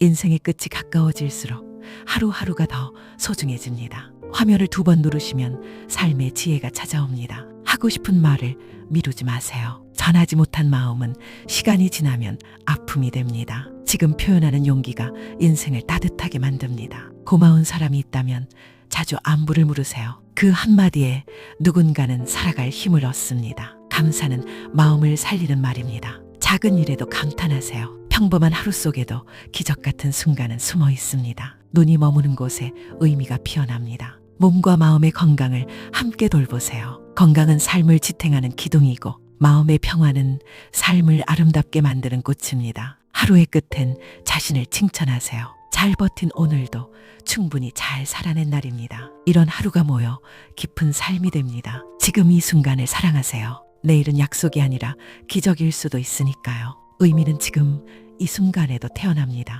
인생의 끝이 가까워질수록 하루하루가 더 소중해집니다. 화면을 두 번 누르시면 삶의 지혜가 찾아옵니다. 하고 싶은 말을 미루지 마세요. 전하지 못한 마음은 시간이 지나면 아픔이 됩니다. 지금 표현하는 용기가 인생을 따뜻하게 만듭니다. 고마운 사람이 있다면 자주 안부를 물으세요. 그 한마디에 누군가는 살아갈 힘을 얻습니다. 감사는 마음을 살리는 말입니다. 작은 일에도 감탄하세요. 평범한 하루 속에도 기적 같은 순간은 숨어 있습니다. 눈이 머무는 곳에 의미가 피어납니다. 몸과 마음의 건강을 함께 돌보세요. 건강은 삶을 지탱하는 기둥이고 마음의 평화는 삶을 아름답게 만드는 꽃입니다. 하루의 끝엔 자신을 칭찬하세요. 잘 버틴 오늘도 충분히 잘 살아낸 날입니다. 이런 하루가 모여 깊은 삶이 됩니다. 지금 이 순간을 사랑하세요. 내일은 약속이 아니라 기적일 수도 있으니까요. 의미는 지금 이 순간에도 태어납니다.